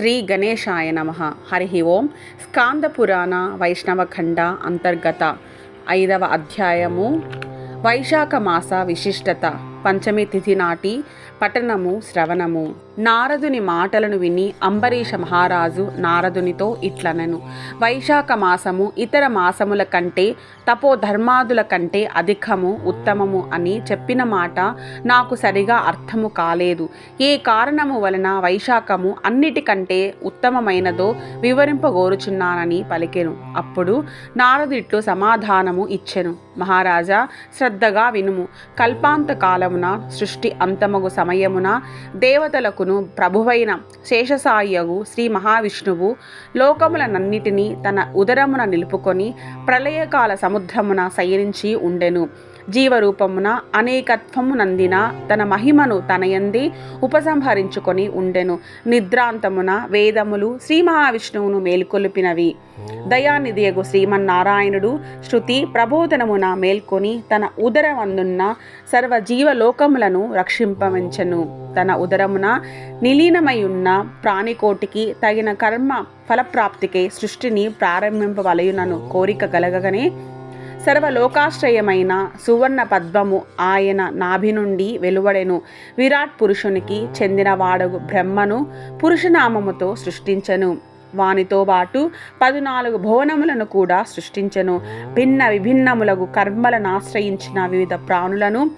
శ్రీ గణేశాయ నమ హరి ఓం స్కాంద పురాణ వైష్ణవఖండ అంతర్గత ఐదవ అధ్యాయము వైశాఖ మాస విశిష్టత పంచమి తిథి నాటి పఠనము శ్రవణము నారదుని మాటలను విని అంబరీష మహారాజు నారదునితో ఇట్లనను. వైశాఖ మాసము ఇతర మాసముల కంటే తపోధర్మాదుల కంటే అధికము ఉత్తమము అని చెప్పిన మాట నాకు సరిగా అర్థము కాలేదు. ఏ కారణము వలన వైశాఖము అన్నిటికంటే ఉత్తమమైనదో వివరింపగోరుచున్నానని పలికెను. అప్పుడు నారదుడిట్లు సమాధానము ఇచ్చెను. మహారాజా శ్రద్ధగా వినుము. కల్పాంత కాలమున సృష్టి అంతమగు సమయమున దేవతలకును ప్రభువైన శేషసాయగు శ్రీ మహావిష్ణువు లోకములనన్నిటినీ తన ఉదరమున నిలుపుకొని ప్రళయకాల సముద్రమున శయనించి ఉండెను. జీవరూపమున అనేకత్వమునందిన తన మహిమను తనయంది ఉపసంహరించుకొని ఉండెను. నిద్రాంతమున వేదములు శ్రీ మహావిష్ణువును మేల్కొల్పినవి. దయానిధియగు శ్రీమన్నారాయణుడు శృతి ప్రబోధనమున మేల్కొని తన ఉదరమందున్న సర్వ జీవలోకములను రక్షింపవించెను. తన ఉదరమున నిలీనమయున్న ప్రాణికోటికి తగిన కర్మ ఫలప్రాప్తికి సృష్టిని ప్రారంభింపవలయునను కోరిక కలగగానే సర్వలోకాశ్రయమైన సువర్ణ పద్మము ఆయన నాభి నుండి వెలువడెను. విరాట్ పురుషునికి చెందినవాడగు బ్రహ్మను పురుషనామముతో సృష్టించెను. వానితో పాటు పదునాలుగు భువనములను కూడా సృష్టించెను. భిన్న విభిన్నములగు కర్మలను ఆశ్రయించిన వివిధ ప్రాణులను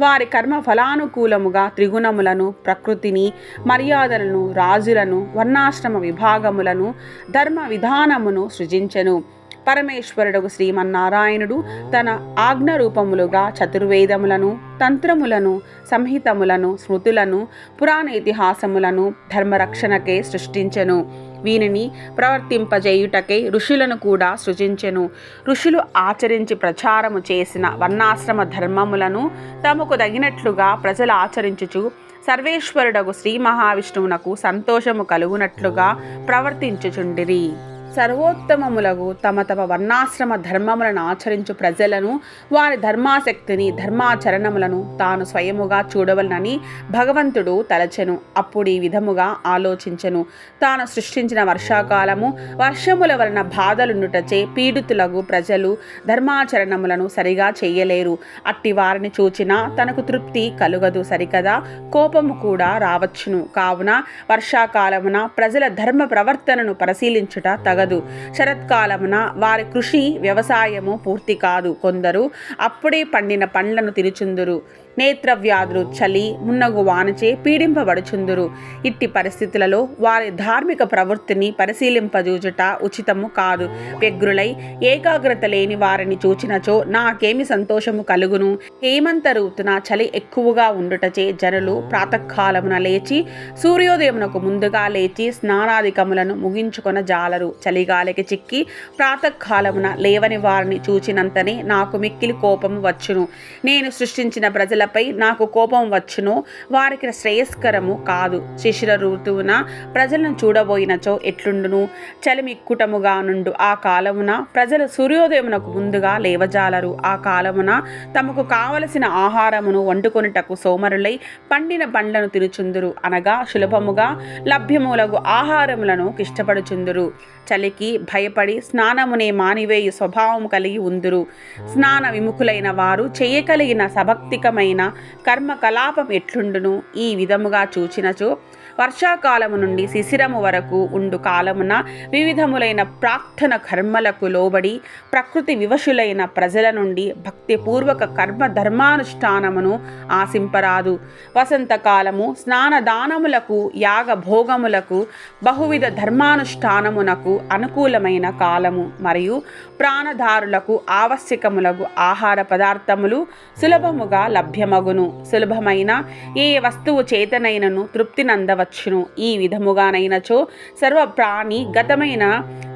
వారి కర్మ ఫలానుకూలముగా త్రిగుణములను ప్రకృతిని మర్యాదలను రాజులను వర్ణాశ్రమ విభాగములను ధర్మ విధానమును సృజించెను. పరమేశ్వరుడు శ్రీమన్నారాయణుడు తన ఆజ్ఞ రూపములుగా చతుర్వేదములను తంత్రములను సంహితములను స్మృతులను పురాణ ఇతిహాసములను ధర్మరక్షణకే సృష్టించెను. వీనిని ప్రవర్తింపజేయుటకై ఋషులను కూడా సృజించెను. ఋషులు ఆచరించి ప్రచారము చేసిన వర్ణాశ్రమ ధర్మములను తమకు తగినట్లుగా ప్రజలు ఆచరించుచు సర్వేశ్వరుడగు శ్రీ మహావిష్ణువునకు సంతోషము కలుగునట్లుగా ప్రవర్తించుచుండిరి. సర్వోత్తమములకు తమ తమ వర్ణాశ్రమ ధర్మములను ఆచరించు ప్రజలను వారి ధర్మాసక్తిని ధర్మాచరణములను తాను స్వయముగా చూడవలనని భగవంతుడు తలచెను. అప్పుడు ఈ విధముగా ఆలోచించెను. తాను సృష్టించిన వర్షాకాలము వర్షముల వలన బాధలుండుటచే పీడితులకు ప్రజలు ధర్మాచరణములను సరిగా చేయలేరు. అట్టి వారిని చూచినా తనకు తృప్తి కలుగదు సరికదా కోపము కూడా రావచ్చును. కావున వర్షాకాలమున ప్రజల ధర్మ ప్రవర్తనను పరిశీలించుట తగ జరగదు. శరత్కాలమున వారి కృషి వ్యవసాయము పూర్తి కాదు. కొందరు అప్పుడే పండిన పండ్లను తిరుచుందురు నేత్రవ్యాధులు చలి మున్నగు వానచే పీడింపబడుచుందురు. ఇట్టి పరిస్థితులలో వారి ధార్మిక ప్రవృత్తిని పరిశీలింపజూచుట ఉచితము కాదు. వ్యగ్రులై ఏకాగ్రత లేని వారిని చూచినచో నాకేమి సంతోషము కలుగును? హేమంత ఋతున చలి ఎక్కువగా ఉండుటచే జనులు ప్రాతకాలమున లేచి సూర్యోదయమునకు ముందుగా లేచి స్నానాధికములను ముగించుకొన జాలరు. చలిగాలికి చిక్కి ప్రాతకాలమున లేవని వారిని చూచినంతనే నాకు మిక్కిలి కోపం వచ్చును. నేను సృష్టించిన ప్రజలపై నాకు కోపం వచ్చును. వారికి శ్రేయస్కరము కాదు. శిశిర ఋతువున ప్రజలను చూడబోయినచో ఎట్లుండును? చలిమిక్కుటముగా నుండు ఆ కాలమున ప్రజలు సూర్యోదయమునకు ముందుగా లేవజాలరు. ఆ కాలమున తమకు కావలసిన ఆహారమును వండుకొనుటకు సోమరులై పండిన పండ్లను తినుచుందురు. అనగా సులభముగా లభ్యములగు ఆహారములను ఇష్టపడుచుందురు చలికి భయపడి స్నానమునే మానివేయు స్వభావం కలిగి ఉందురు. స్నాన విముఖులైన వారు చేయగలిగిన సభక్తికమైన కర్మకలాపం ఎట్లుండును? ఈ విధముగా చూచినచో వర్షాకాలము నుండి శిశిరము వరకు ఉండు కాలమున వివిధములైన ప్రార్థన కర్మలకు లోబడి ప్రకృతి వివశులైన ప్రజల నుండి భక్తిపూర్వక కర్మ ధర్మానుష్ఠానమును ఆశింపరాదు. వసంతకాలము స్నానదానములకు యాగ భోగములకు బహువిధ ధర్మానుష్ఠానమునకు అనుకూలమైన కాలము మరియు ప్రాణధారులకు ఆవశ్యకములకు ఆహార పదార్థములు సులభముగా లభ్యమగును. సులభమైన ఏ వస్తువు చేతనైనను తృప్తి నందవచ్చును ఈ విధముగానైనచో సర్వ ప్రాణి గతమైన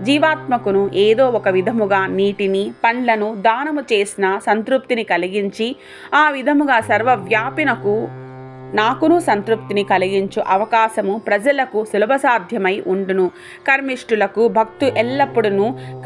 జీవాత్మకును ఏదో ఒక విధముగా నీటిని పండ్లను దానము చేసిన సంతృప్తిని కలిగించి ఆ విధముగా సర్వవ్యాపినకు నాకును సంతృప్తిని కలిగించు అవకాశము ప్రజలకు సులభ సాధ్యమై ఉండును. కర్మిష్ఠులకు భక్తు ఎల్లప్పుడూ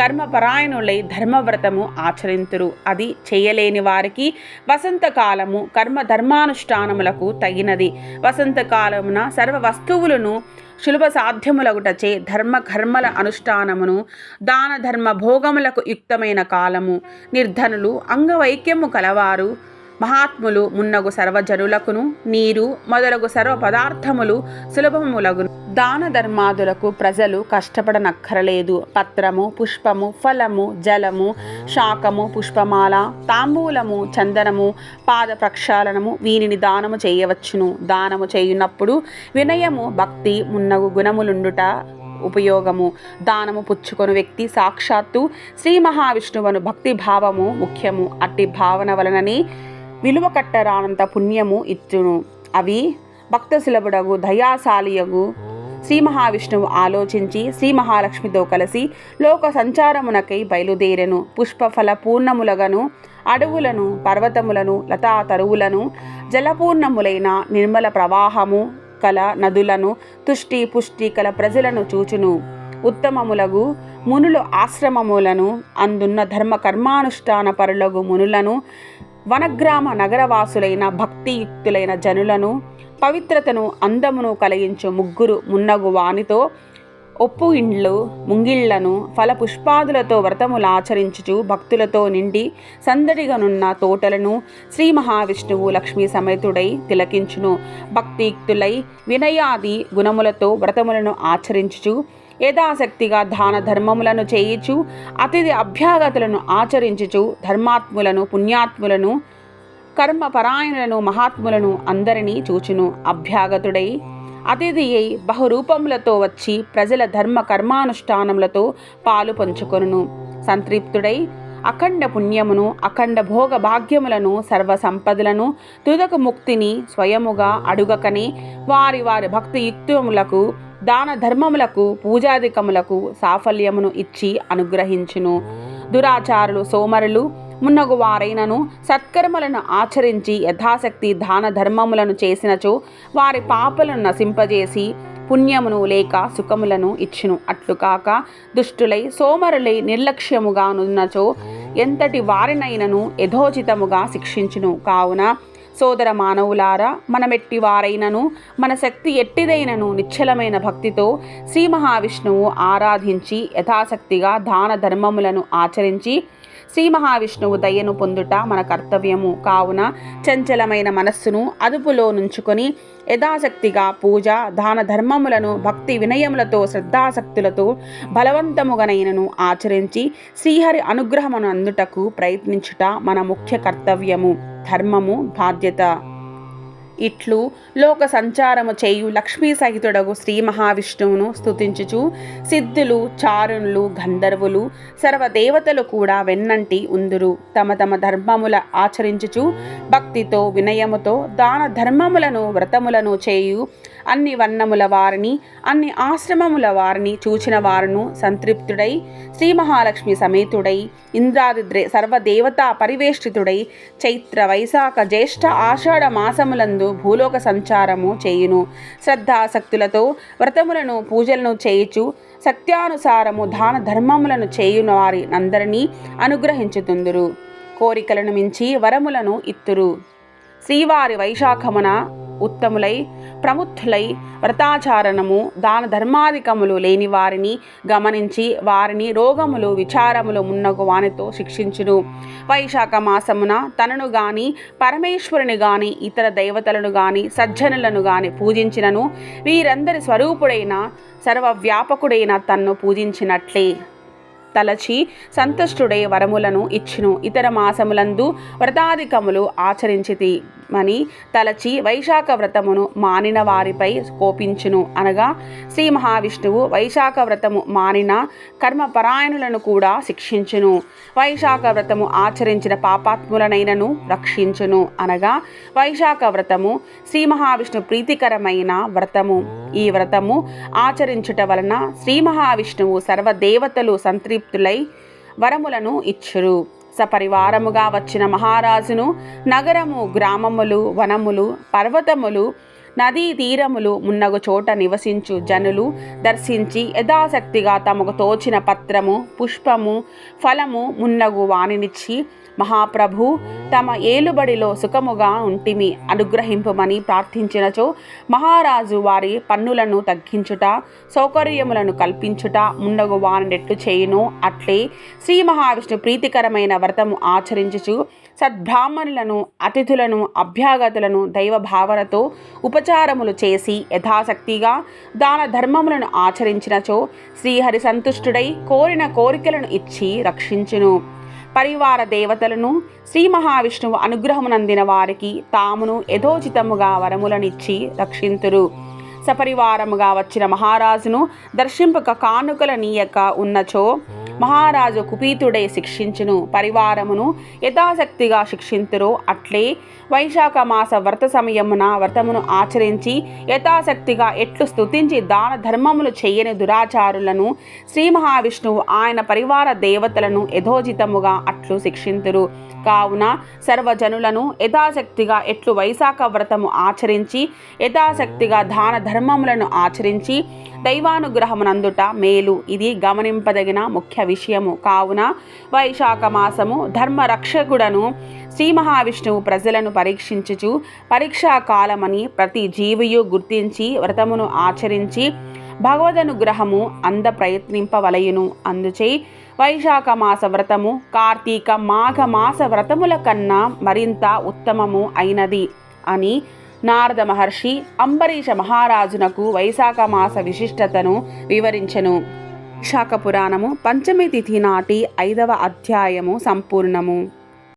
కర్మపరాయణులై ధర్మవ్రతము ఆచరింతురు. అది చేయలేని వారికి వసంతకాలము కర్మ ధర్మానుష్ఠానములకు తగినది. వసంతకాలమున సర్వ వస్తువులను సులభ సాధ్యములగుటచే ధర్మ కర్మల అనుష్ఠానమును దాన ధర్మ భోగములకు యుక్తమైన కాలము. నిర్ధనులు అంగవైక్యము కలవారు. మహాత్ములు మున్నగు సర్వజనులకును నీరు మొదలగు సర్వ పదార్థములు సులభములగును. దాన ధర్మాదులకు ప్రజలు కష్టపడనక్కరలేదు. పత్రము పుష్పము ఫలము జలము శాకము పుష్పమాల తాంబూలము చందనము పాద ప్రక్షాళనము వీనిని దానము చేయవచ్చును. దానము చేయునప్పుడు వినయము భక్తి మున్నగు గుణములుండుట ఉపయోగము. దానము పుచ్చుకొని వ్యక్తి సాక్షాత్తు శ్రీ మహావిష్ణువును భక్తి భావము ముఖ్యము. అట్టి భావన వలనని విలువ కట్టరానంత పుణ్యము ఇచ్చును. అవి భక్త సులభుడగు దయాశాలియగు. శ్రీ మహావిష్ణువు ఆలోచించి శ్రీ మహాలక్ష్మితో కలిసి లోక సంచారమునకై బయలుదేరెను. పుష్పఫల పూర్ణములగను అడవులను పర్వతములను లతా తరువులను జలపూర్ణములైన నిర్మల ప్రవాహము కల నదులను తుష్టి పుష్టి కల ప్రజలను చూచును. ఉత్తమములగు మునులు ఆశ్రమములను అందున్న ధర్మ కర్మానుష్ఠాన పరులగు మునులను వనగ్రామ నగరవాసులైన భక్తియుక్తులైన జనులను పవిత్రతను అందమును కలిగించు ముగ్గురు మున్నగు వానితో ఒప్పు ఇండ్లు ముంగిళ్ళను ఫల పుష్పాదులతో వ్రతములాచరించుచు భక్తులతో నిండి సందడిగనున్న తోటలను శ్రీ మహావిష్ణువు లక్ష్మీ సమేతుడై తిలకించును. భక్తియుక్తులై వినయాది గుణములతో వ్రతములను ఆచరించుచు యథాశక్తిగా దాన ధర్మములను చేయిచు అతిథి అభ్యాగతులను ఆచరించుచు ధర్మాత్ములను పుణ్యాత్ములను కర్మపరాయణులను మహాత్ములను అందరినీ చూచును. అభ్యాగతుడై అతిథి అయి బహురూపములతో వచ్చి ప్రజల ధర్మ కర్మానుష్ఠానములతో పాలు పంచుకొనును. సంతృప్తుడై అఖండ పుణ్యమును అఖండ భోగ భాగ్యములను సర్వ సంపదలను తుదకు ముక్తిని స్వయముగా అడుగకని వారి వారి భక్తియుక్తములకు యుక్తములకు దాన ధర్మములకు పూజాధికములకు సాఫల్యమును ఇచ్చి అనుగ్రహించును. దురాచారులు సోమరులు మున్నగు వారైనను సత్కర్మలను ఆచరించి యథాశక్తి దాన ధర్మములను చేసినచో వారి పాపలను నశింపజేసి పుణ్యమును లేక సుఖములను ఇచ్చును. అట్లు కాక దుష్టులై సోమరులై నిర్లక్ష్యముగా నున్నచో ఎంతటి వారినైనను యథోచితముగా శిక్షించును. కావున సోదర మానవులారా మనమెట్టి వారైనను మన శక్తి ఎట్టిదైనను నిశ్చలమైన భక్తితో శ్రీ మహావిష్ణువు ఆరాధించి యథాశక్తిగా దాన ధర్మములను ఆచరించి శ్రీ మహావిష్ణువు దయను పొందుట మన కర్తవ్యము. కావున చంచలమైన మనస్సును అదుపులో నుంచుకొని యథాశక్తిగా పూజ దాన ధర్మములను భక్తి వినయములతో శ్రద్ధాశక్తులతో బలవంతముగనైనను ఆచరించి శ్రీహరి అనుగ్రహమును అందుటకు ప్రయత్నించుట మన ముఖ్య కర్తవ్యము. ధర్మము బాధ్యత. ఇట్లు లోక సంచారము చేయు లక్ష్మీ సహితుడగు శ్రీ మహావిష్ణువును స్తుతించుచు సిద్ధులు చారుణులు గంధర్వులు సర్వదేవతలు కూడా వెన్నంటి ఉందురు. తమ తమ ధర్మముల ఆచరించుచు భక్తితో వినయముతో దాన ధర్మములను వ్రతములను చేయు అన్ని వర్ణముల వారిని అన్ని ఆశ్రమముల వారిని చూచిన వారును సంతృప్తుడై శ్రీ మహాలక్ష్మి సమేతుడై ఇంద్రాది సర్వదేవతా పరివేష్టితుడై చైత్ర వైశాఖ జ్యేష్ఠ ఆషాఢ మాసములందు భూలోక సంచారము చేయును. శ్రద్ధాసక్తులతో వ్రతములను పూజలను చేయుచు సత్యానుసారము దాన ధర్మములను చేయున వారి అందరినీ అనుగ్రహించుతుందురు. కోరికలను మించి వరములను ఇత్తురు. శ్రీవారి వైశాఖమున ఉత్తములై ప్రముఖులై వ్రతాచారణము దాన ధర్మాధికములు లేని వారిని గమనించి వారిని రోగములు విచారములు మున్నగు వానితో శిక్షించును. వైశాఖ మాసమున తనను గాని పరమేశ్వరుని గాని ఇతర దేవతలను గాని సజ్జనులను గాని పూజించినను. వీరందరి స్వరూపుడైన సర్వవ్యాపకుడైన తన్ను పూజించినట్లే. తలచి సంతష్టుడే వరములను ఇచ్చును. ఇతర మాసములందు వ్రతాధికములు ఆచరించితి. మని తలచి వైశాఖ వ్రతమును మానిన వారిపై కోపించును అనగా శ్రీ మహావిష్ణువు వైశాఖ వ్రతము మానిన కర్మపరాయణులను కూడా శిక్షించును. వైశాఖ వ్రతము ఆచరించిన పాపాత్ములనైనను రక్షించును అనగా వైశాఖ వ్రతము శ్రీ మహావిష్ణు ప్రీతికరమైన వ్రతము. ఈ వ్రతము ఆచరించుట వలన శ్రీ మహావిష్ణువు సర్వదేవతలు సంతృప్తులై వరములను ఇచ్చురు. సపరివారముగా వచ్చిన మహారాజును నగరము గ్రామములు వనములు పర్వతములు నదీ తీరములు మున్నగు చోట నివసించు జనులు దర్శించి యథాశక్తిగా తమకు తోచిన పత్రము పుష్పము ఫలము మున్నగు వాణినిచ్చి మహాప్రభు తమ ఏలుబడిలో సుఖముగా ఉంటిమి అనుగ్రహింపమని ప్రార్థించినచో మహారాజు వారి పన్నులను తగ్గించుట సౌకర్యములను కల్పించుట మున్నగు వానినెట్లు చేయును. అట్లే శ్రీ మహావిష్ణు ప్రీతికరమైన వ్రతము ఆచరించుచు సద్బ్రాహ్మణులను అతిథులను అభ్యాగతులను దైవ భావనతో ఉపచారములు చేసి యథాశక్తిగా దాన ధర్మములను ఆచరించినచో శ్రీహరి సంతుష్టుడై కోరిన కోరికలను ఇచ్చి రక్షించును. పరివార దేవతలను శ్రీ మహావిష్ణువు అనుగ్రహమునందిన వారికి తామును యథోచితముగా వరములనిచ్చి రక్షింతురు. సపరివారముగా వచ్చిన మహారాజును దర్శింపక కానుకల నీయక ఉన్నచో మహారాజు కుపీతుడై శిక్షించును పరివారమును యథాశక్తిగా శిక్షింతురో. అట్లే వైశాఖ మాస వ్రత సమయమున వ్రతమును ఆచరించి యథాశక్తిగా ఎట్లు స్తుతించి దాన ధర్మములు చేయని దురాచారులను శ్రీ మహావిష్ణువు ఆయన పరివార దేవతలను యథోచితముగా అట్లు శిక్షింతురు. కావున సర్వజనులను యథాశక్తిగా ఎట్లు వైశాఖ వ్రతము ఆచరించి యథాశక్తిగా దాన ధర్మములను ఆచరించి దైవానుగ్రహమునందుట మేలు. ఇది గమనింపదగిన ముఖ్య విషయము. కావున వైశాఖ మాసము ధర్మరక్షకుడను శ్రీ మహావిష్ణువు ప్రజలను పరీక్షించుచు పరీక్షా కాలమని ప్రతి జీవియు గుర్తించి వ్రతమును ఆచరించి భగవదనుగ్రహము అంద ప్రయత్నింపవలయును. అందుచే వైశాఖ మాస వ్రతము కార్తీక మాఘ మాస వ్రతముల కన్నా మరింత ఉత్తమము అయినది అని నారద మహర్షి అంబరీష మహారాజునకు వైశాఖ మాస విశిష్టతను వివరించెను. శాఖపురాణము పంచమి తిథి నాటి ఐదవ అధ్యాయము సంపూర్ణము.